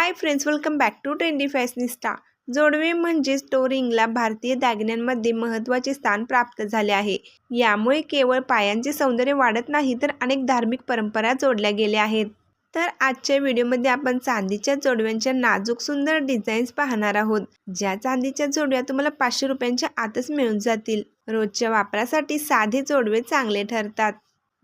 Hi friends welcome back to trendy fashionista जोडवे म्हणजेच टोरिंगला भारतीय दागिन्यांमध्ये महत्त्वाचे स्थान प्राप्त झाले आहे. यामुळे केवळ पायांचे सौंदर्य वाढत नाही तर अनेक धार्मिक परंपरा जोडल्या गेल्या आहेत. तर आजच्या व्हिडिओमध्ये आपण चांदीच्या जोडव्यांच्या नाजूक सुंदर डिझाईन्स पाहणार आहोत. ज्या चांदीच्या जोडव्या तुम्हाला पाचशे रुपयांच्या आतच मिळून जातील. रोजच्या वापरासाठी साधे जोडवे चांगले ठरतात.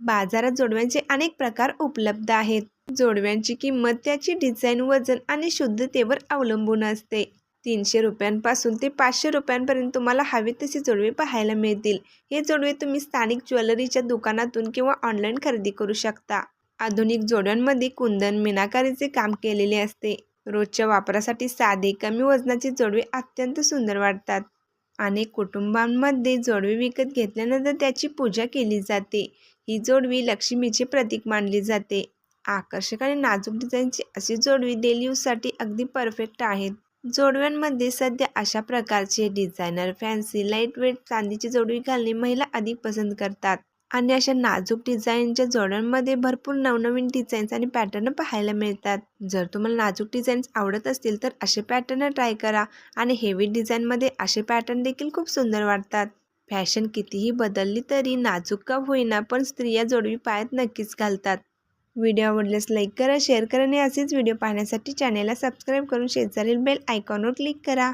बाजारात जोडव्यांचे अनेक प्रकार उपलब्ध आहेत. जोडव्यांची किंमत त्याची डिझाईन वजन आणि शुद्धतेवर अवलंबून असते. तीनशे रुपयांपासून ते पाचशे रुपयांपर्यंत तुम्हाला हवे तसे जोडवे पाहायला मिळतील. हे जोडवे तुम्ही स्थानिक ज्वेलरीच्या दुकानातून किंवा ऑनलाईन खरेदी करू शकता. आधुनिक जोड्यांमध्ये कुंदन मीनाकारीचे काम केलेले असते. रोजच्या वापरासाठी साधे कमी वजनाचे जोडवे अत्यंत सुंदर वाटतात. अनेक कुटुंबांमध्ये जोडवी विकत घेतल्यानंतर त्याची पूजा केली जाते. ही जोडवी लक्ष्मीचे प्रतीक मानली जाते. आकर्षक आणि नाजूक डिझाईनची अशी जोडवी डेली यूजसाठी अगदी परफेक्ट आहेत जोडव्यांमध्ये सध्या अशा प्रकारचे डिझायनर फॅन्सी लाइट वेट चांदीची जोडवी घालणे महिला अधिक पसंत करतात. आणि अशा नाजूक डिझाईनच्या जोड्यांमध्ये भरपूर नवनवीन डिझाईन्स आणि पॅटर्न पाहायला मिळतात. जर तुम्हाला नाजूक डिझाईन्स आवडत असतील तर असे पॅटर्न ट्राय करा आणि हेवी डिझाईनमध्ये असे पॅटर्न देखील खूप सुंदर वाटतात. फॅशन कितीही बदलली तरी नाजूक का होईना पण स्त्रिया जोडवी पायात नक्कीच घालतात. व्हिडिओ आवडल्यास लाईक करा शेअर करा आणि असेच व्हिडिओ पाहण्यासाठी चॅनेलला सबस्क्राईब करून शेजारील बेल आयकॉनवर क्लिक करा.